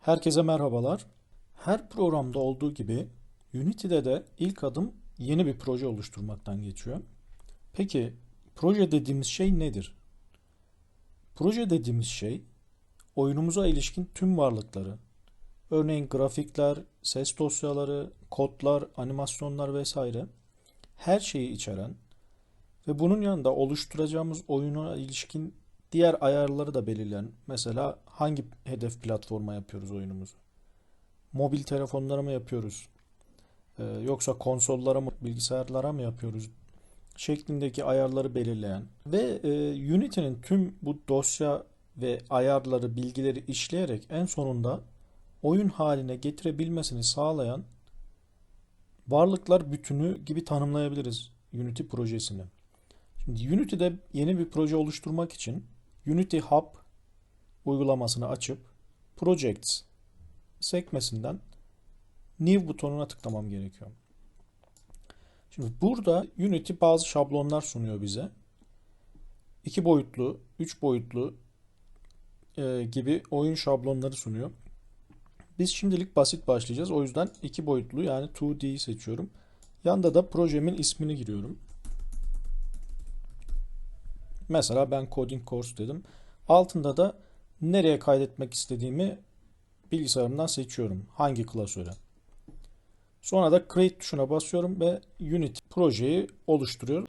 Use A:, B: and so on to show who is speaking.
A: Herkese merhabalar. Her programda olduğu gibi Unity'de de ilk adım yeni bir proje oluşturmaktan geçiyor. Peki proje dediğimiz şey nedir? Proje dediğimiz şey oyunumuza ilişkin tüm varlıkları, örneğin grafikler, ses dosyaları, kodlar, animasyonlar vesaire her şeyi içeren ve bunun yanında oluşturacağımız oyuna ilişkin diğer ayarları da belirleyen, mesela hangi hedef platforma yapıyoruz oyunumuzu? Mobil telefonlara mı yapıyoruz? Ee, yoksa konsollara mı, bilgisayarlara mı yapıyoruz? Şeklindeki ayarları belirleyen ve e, Unity'nin tüm bu dosya ve ayarları, bilgileri işleyerek en sonunda oyun haline getirebilmesini sağlayan varlıklar bütünü gibi tanımlayabiliriz Unity projesini. Şimdi Unity'de yeni bir proje oluşturmak için Unity Hub uygulamasını açıp Projects sekmesinden New butonuna tıklamam gerekiyor. Şimdi burada Unity bazı şablonlar sunuyor bize. 2 boyutlu, 3 boyutlu e, gibi oyun şablonları sunuyor. Biz şimdilik basit başlayacağız. O yüzden 2 boyutlu yani 2D'yi seçiyorum. Yanda da projemin ismini giriyorum. Mesela ben Coding Course dedim. Altında da nereye kaydetmek istediğimi bilgisayarımdan seçiyorum. Hangi klasöre. Sonra da Create tuşuna basıyorum ve Unity projeyi oluşturuyor.